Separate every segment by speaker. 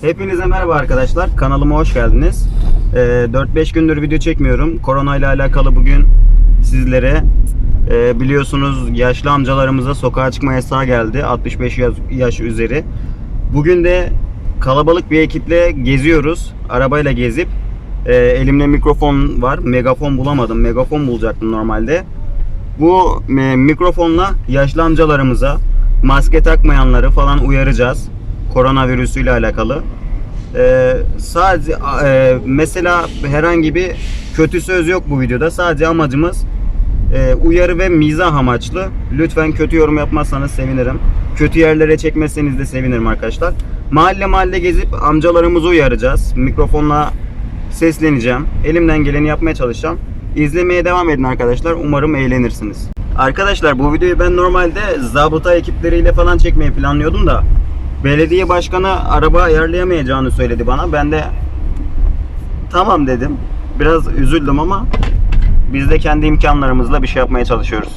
Speaker 1: Hepinize merhaba arkadaşlar. Kanalıma hoş geldiniz. Ee, 4-5 gündür video çekmiyorum. Korona ile alakalı bugün sizlere e, biliyorsunuz yaşlı amcalarımıza sokağa çıkma yasağı geldi. 65 yaş, yaş üzeri. Bugün de kalabalık bir ekiple geziyoruz. Arabayla gezip e, elimde mikrofon var. Megafon bulamadım. Megafon bulacaktım normalde. Bu e, mikrofonla yaşlı amcalarımıza maske takmayanları falan uyaracağız. Koronavirüsüyle alakalı. Ee, sadece e, mesela herhangi bir kötü söz yok bu videoda. Sadece amacımız e, uyarı ve mizah amaçlı. Lütfen kötü yorum yapmazsanız sevinirim. Kötü yerlere çekmezseniz de sevinirim arkadaşlar. Mahalle mahalle gezip amcalarımızı uyaracağız. Mikrofonla sesleneceğim. Elimden geleni yapmaya çalışacağım. İzlemeye devam edin arkadaşlar. Umarım eğlenirsiniz. Arkadaşlar bu videoyu ben normalde zabıta ekipleriyle falan çekmeyi planlıyordum da belediye başkanı araba ayarlayamayacağını söyledi bana. Ben de tamam dedim. Biraz üzüldüm ama biz de kendi imkanlarımızla bir şey yapmaya çalışıyoruz.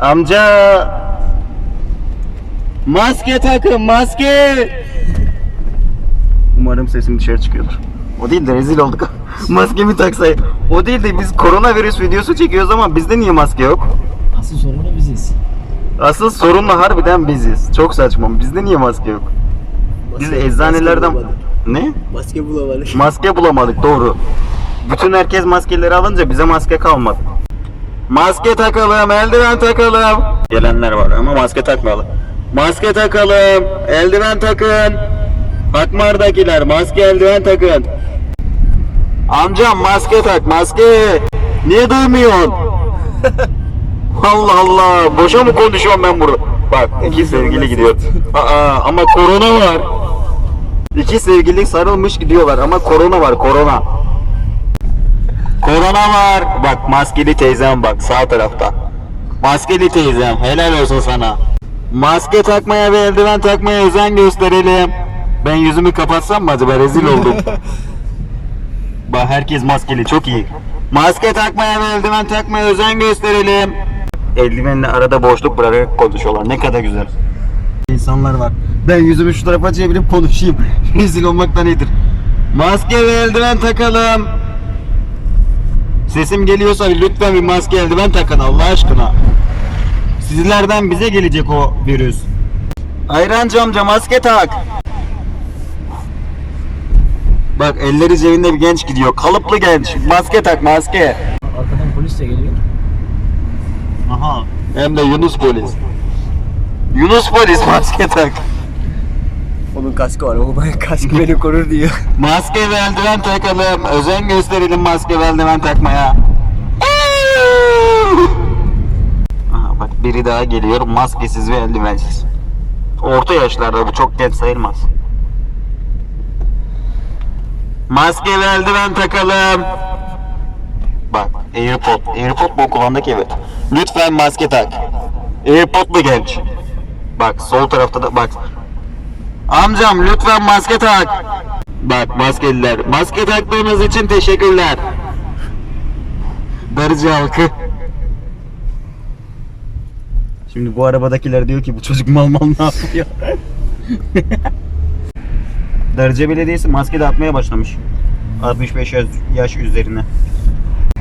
Speaker 1: Amca maske takın maske. Umarım sesim dışarı çıkıyordur. O değil de rezil olduk. Maskemi taksay. O değil de biz koronavirüs videosu çekiyoruz ama bizde niye maske yok?
Speaker 2: Asıl sorun da biziz.
Speaker 1: Asıl sorunla harbiden biziz. Çok saçma. Bizde niye maske yok? Biz
Speaker 2: Maske-
Speaker 1: eczanelerden...
Speaker 2: Maske bulamadık.
Speaker 1: Ne?
Speaker 2: Maske bulamadık.
Speaker 1: Maske bulamadık doğru. Bütün herkes maskeleri alınca bize maske kalmadı. Maske takalım, eldiven takalım. Gelenler var ama maske takmayalım. Maske takalım, eldiven takın. Akmar'dakiler maske eldiven takın. Amcam maske tak, maske. Niye duymuyorsun? Allah Allah, boşa mı konuşuyorum ben burada? Bak iki sevgili gidiyor. Aa, ama korona var. İki sevgili sarılmış gidiyorlar ama korona var korona. Korona var. Bak maskeli teyzem bak sağ tarafta. Maskeli teyzem helal olsun sana. Maske takmaya ve eldiven takmaya özen gösterelim. Ben yüzümü kapatsam mı acaba rezil oldum. bak herkes maskeli çok iyi. Maske takmaya ve eldiven takmaya özen gösterelim. Eldivenle arada boşluk bırakarak konuşuyorlar. Ne kadar güzel. İnsanlar var. Ben yüzümü şu tarafa çevirip konuşayım. Rezil olmaktan iyidir. Maske ve eldiven takalım. Sesim geliyorsa lütfen bir maske eldiven takın Allah aşkına. Sizlerden bize gelecek o virüs. Ayrancı amca maske tak. Bak elleri cebinde bir genç gidiyor. Kalıplı genç. Maske tak maske.
Speaker 2: Arkadan polis de geliyor.
Speaker 1: Aha. Hem de Yunus polis. Yunus polis maske tak.
Speaker 2: Onun kaskı var. O ben kask beni korur diyor.
Speaker 1: Maske ve eldiven takalım. Özen gösterelim maske ve eldiven takmaya. Aha bak biri daha geliyor. Maskesiz ve eldivensiz. Orta yaşlarda bu çok genç sayılmaz. Maske ve eldiven takalım. Bak Airpod. Airpod bu kulağındaki evet. Lütfen maske tak. Airpodlu genç. Bak sol tarafta da bak. Amcam lütfen maske tak. Bak maskeliler. Maske taktığınız için teşekkürler. Darıcı halkı. Şimdi bu arabadakiler diyor ki bu çocuk mal mal ne yapıyor? Darıca Belediyesi maske dağıtmaya başlamış. 65 yaş, üzerine.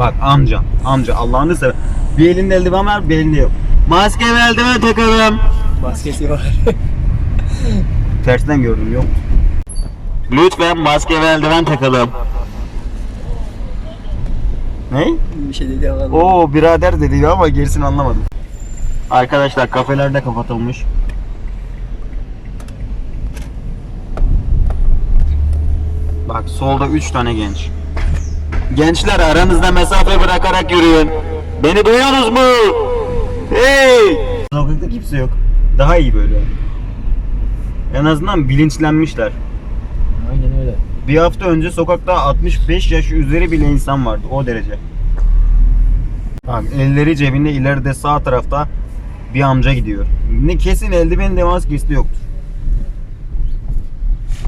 Speaker 1: Bak amca, amca Allah'ını sever. Bir elinde eldiven var, bir elinde yok. Maske ve eldiven takalım.
Speaker 2: Maskesi var.
Speaker 1: Tersten gördüm yok. Lütfen maske ve eldiven takalım. Ne?
Speaker 2: bir şey dedi ama.
Speaker 1: Oo birader dedi ama gerisini anlamadım. Arkadaşlar kafelerde kapatılmış. Bak solda 3 tane genç. Gençler aranızda mesafe bırakarak yürüyün. Beni duyuyorsunuz mu? Hey! Sokakta kimse yok. Daha iyi böyle. En azından bilinçlenmişler.
Speaker 2: Aynen öyle.
Speaker 1: Bir hafta önce sokakta 65 yaş üzeri bile insan vardı o derece. Bak elleri cebinde ileride sağ tarafta bir amca gidiyor. Ne kesin eldivenin de maskesi yoktur.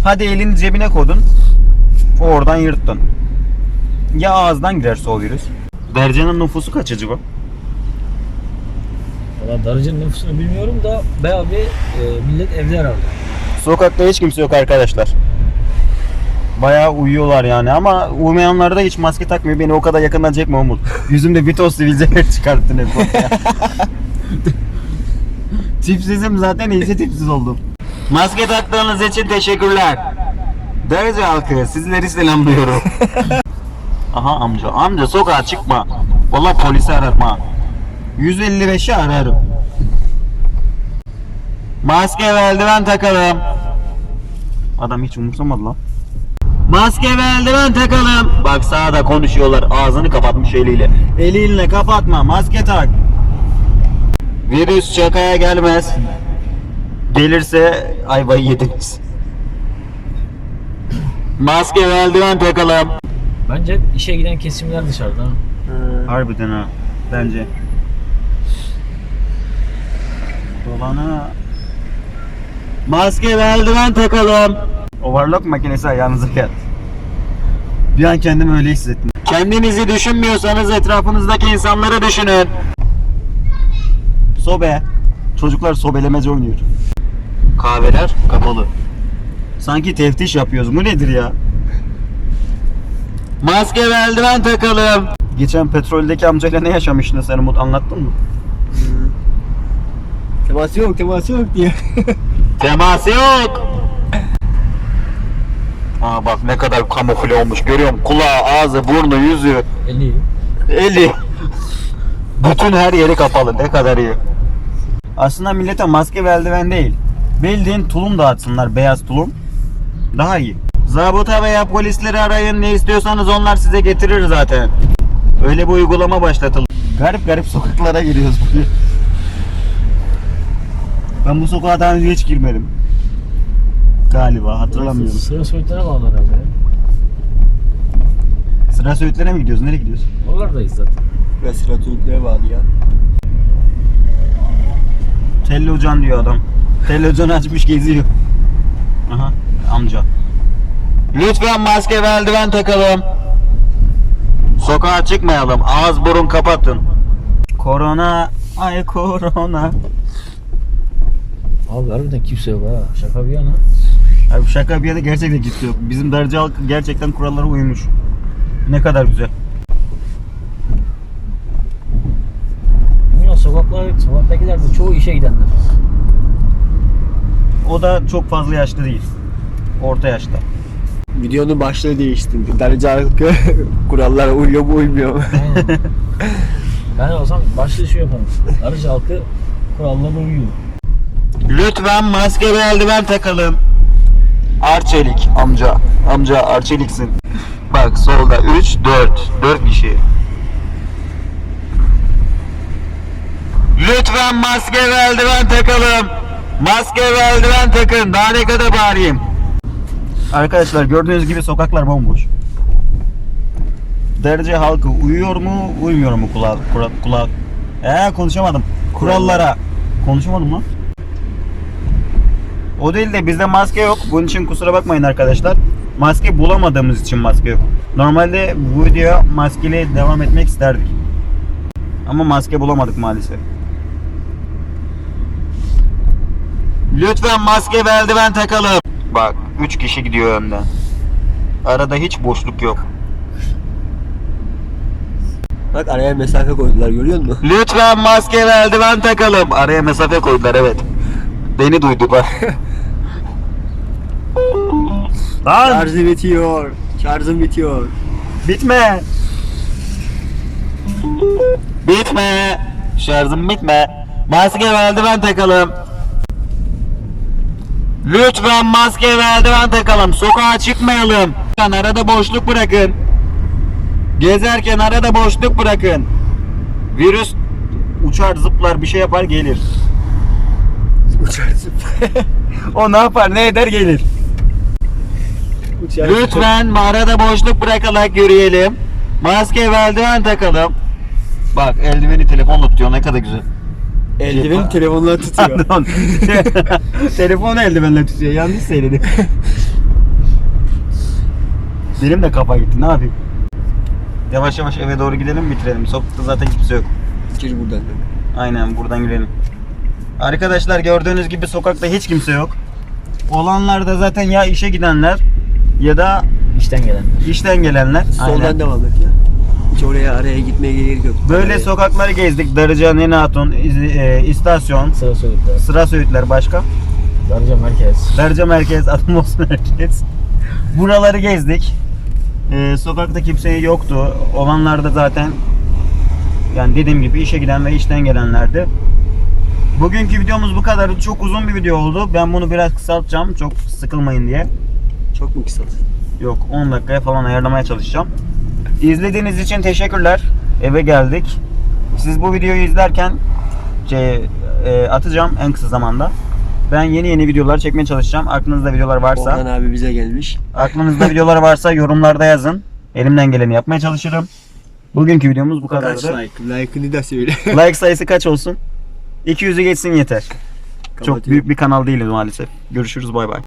Speaker 1: Hadi elini cebine kodun. Oradan yırttın. Ya ağızdan girerse o virüs. Bercan'ın nüfusu kaç acaba?
Speaker 2: Valla Darıcı'nın nüfusunu bilmiyorum da bayağı bir e, millet evde herhalde.
Speaker 1: Sokakta hiç kimse yok arkadaşlar. Bayağı uyuyorlar yani ama uymayanlar da hiç maske takmıyor. Beni o kadar yakından çekme Umut. Yüzümde bir toz sivilceler çıkarttın hep ortaya. Tipsizim zaten iyisi tipsiz oldum. Maske taktığınız için teşekkürler. Derece halkı sizleri selamlıyorum. Aha amca. Amca sokağa çıkma. Vallahi polisi ararım ha. 155'i ararım. Maske ve eldiven takalım. Adam hiç umursamadı lan. Maske ve eldiven takalım. Bak sağda konuşuyorlar. Ağzını kapatmış eliyle. Eliyle kapatma. Maske tak. Virüs şakaya gelmez. Gelirse ayvayı yediniz. Maske ve eldiven takalım.
Speaker 3: Bence işe giden kesimler dışarıda. ha.
Speaker 1: Harbiden ha. Bence. Dolana. Maske ve eldiven takalım. Overlock makinesi ayağınıza geldi. Bir an kendimi öyle hissettim. Kendinizi düşünmüyorsanız etrafınızdaki insanları düşünün. Sobe. Çocuklar sobelemece oynuyor. Kahveler kapalı. Sanki teftiş yapıyoruz. Bu nedir ya? Maske ve eldiven takalım. Geçen petroldeki amcayla ne yaşamıştın sen Umut anlattın mı?
Speaker 2: Temas yok, temas yok diye.
Speaker 1: Teması yok. Aa bak ne kadar kamufle olmuş görüyorum. Kulağı, ağzı, burnu, yüzü,
Speaker 3: Eli.
Speaker 1: eli. Bütün her yeri kapalı. Ne kadar iyi. Aslında millete maske ve eldiven değil. Bildiğin tulum dağıtsınlar. Beyaz tulum. Daha iyi. Zabıta veya polisleri arayın. Ne istiyorsanız onlar size getirir zaten. Öyle bir uygulama başlatıldı. Garip garip sokaklara giriyoruz bugün. Ben bu sokağa daha önce hiç girmedim. Galiba hatırlamıyorum.
Speaker 3: Sıra soyutlara bağlı herhalde. ya.
Speaker 1: Sıra söğütlere mi gidiyoruz? Nereye gidiyoruz?
Speaker 3: Oralardayız zaten.
Speaker 2: Biraz sıra Türklere bağlı ya.
Speaker 1: Tellocan diyor adam. Tellocan açmış geziyor. Aha amca. Lütfen maske ve eldiven takalım. Sokağa çıkmayalım. Ağız burun kapatın. Korona, ay korona.
Speaker 3: Abi harbiden kimse yok ha. Şaka bir yana.
Speaker 1: Abi şaka bir yana gerçekten kimse yok. Bizim darcı halk gerçekten kurallara uymuş. Ne kadar güzel.
Speaker 3: Bilmiyorum sokaklar, sokaktakiler de çoğu işe gidenler.
Speaker 1: O da çok fazla yaşlı değil. Orta yaşta.
Speaker 2: Videonun başlığı değişti. Derece halkı kurallara uyuyor mu uymuyor mu?
Speaker 3: Aynen. ben olsam başlığı şu yaparım. Arıcı halkı kurallara uyuyor.
Speaker 1: Lütfen maske ve eldiven takalım. Arçelik amca. Amca Arçeliksin. Bak solda 3, 4. 4 kişi. Lütfen maske ve eldiven takalım. Maske ve eldiven takın. Daha ne kadar bağırayım. Arkadaşlar gördüğünüz gibi sokaklar bomboş. Derece halkı uyuyor mu, uymuyor mu kulak kulak kulak? Ee konuşamadım. Kurallara. Konuşamadım lan. O değil de bizde maske yok. Bunun için kusura bakmayın arkadaşlar. Maske bulamadığımız için maske yok. Normalde bu videoya maskeli devam etmek isterdik. Ama maske bulamadık maalesef. Lütfen maske ve eldiven takalım. Bak 3 kişi gidiyor önden. Arada hiç boşluk yok.
Speaker 2: Bak araya mesafe koydular görüyor musun?
Speaker 1: Lütfen maske ve eldiven takalım. Araya mesafe koydular evet. Beni duydular. Lan
Speaker 2: Şarjı bitiyor. Şarjım bitiyor.
Speaker 1: bitme. Bitme. Şarjım bitme. Maske ve eldiven takalım. Lütfen maske ve eldiven takalım. Sokağa çıkmayalım. Arada boşluk bırakın. Gezerken arada boşluk bırakın. Virüs uçar zıplar bir şey yapar gelir.
Speaker 2: Uçar zıplar.
Speaker 1: O ne yapar ne eder gelir.
Speaker 2: Uçar
Speaker 1: Lütfen arada boşluk bırakarak yürüyelim. Maske ve eldiven takalım. Bak eldiveni telefonla tutuyor ne kadar güzel.
Speaker 2: Eldiveni telefonla tutuyor.
Speaker 1: Pardon. Telefonu eldivenle tutuyor. Yanlış söyledi. Benim de kafa gitti. Ne yapayım? Yavaş yavaş eve doğru gidelim bitirelim. Sokakta zaten kimse yok.
Speaker 2: Gir buradan.
Speaker 1: Aynen buradan girelim. Arkadaşlar gördüğünüz gibi sokakta hiç kimse yok. Olanlar da zaten ya işe gidenler ya da
Speaker 3: İşten gelenler.
Speaker 1: İşten gelenler.
Speaker 2: Soldan devam et ya. Hiç oraya araya gitmeye gerek yok.
Speaker 1: Böyle
Speaker 2: Araya-
Speaker 1: sokakları gezdik. Darıca, Nene Hatun, İz- e, istasyon,
Speaker 3: Sıra söğütler.
Speaker 1: sıra söğütler başka.
Speaker 3: Darıca merkez.
Speaker 1: Darıca merkez, Atmos merkez. Buraları gezdik. Ee, sokakta kimse yoktu. Olanlar da zaten yani dediğim gibi işe giden ve işten gelenlerdi. Bugünkü videomuz bu kadar. Çok uzun bir video oldu. Ben bunu biraz kısaltacağım. Çok sıkılmayın diye.
Speaker 2: Çok mu kısalt?
Speaker 1: Yok 10 dakikaya falan ayarlamaya çalışacağım. İzlediğiniz için teşekkürler. Eve geldik. Siz bu videoyu izlerken şey, e, atacağım en kısa zamanda. Ben yeni yeni videolar çekmeye çalışacağım. Aklınızda videolar varsa,
Speaker 2: Orhan abi bize gelmiş.
Speaker 1: aklınızda videolar varsa yorumlarda yazın. Elimden geleni yapmaya çalışırım. Bugünkü videomuz bu
Speaker 2: Kaç
Speaker 1: kadardı.
Speaker 2: like? Like'ını da söyle.
Speaker 1: Like sayısı kaç olsun? 200'ü geçsin yeter. Çok büyük bir kanal değiliz maalesef. Görüşürüz bay bay.